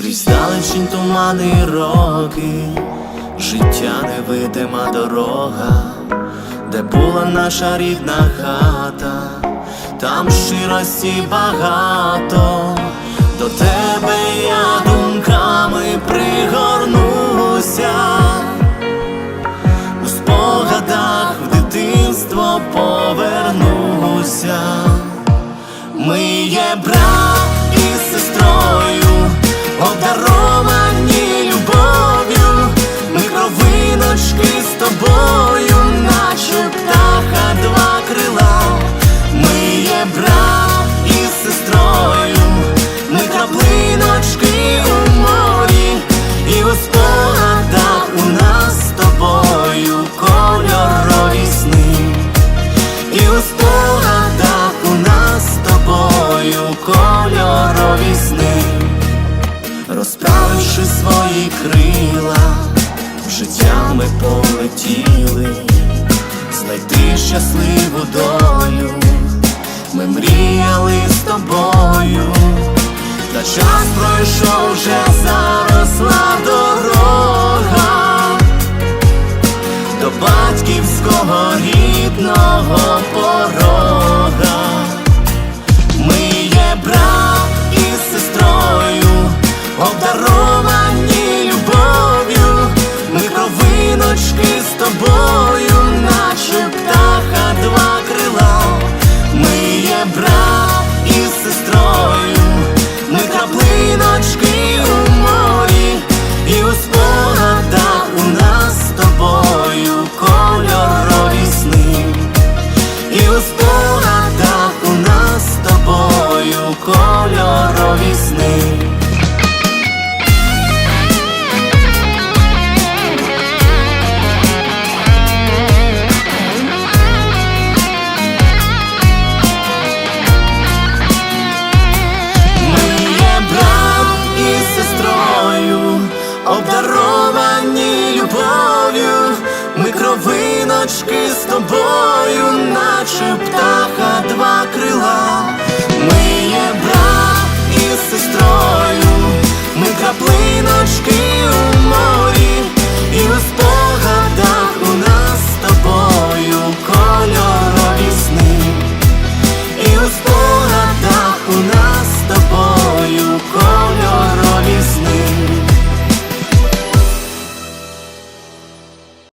Крізь далечінь тумани й роки, життя невидима дорога, де була наша рідна хата, там щирості багато, до тебе я думками пригорнуся, у спогадах в дитинство повернуся. Ми є брат крила, життя ми полетіли, знайти щасливу долю, ми мріяли з тобою, та час пройшов вже заросла дорога. До батьківського рідного порога. Обдаровані любов'ю, ми кровиночки з тобою, наче птаха два крила.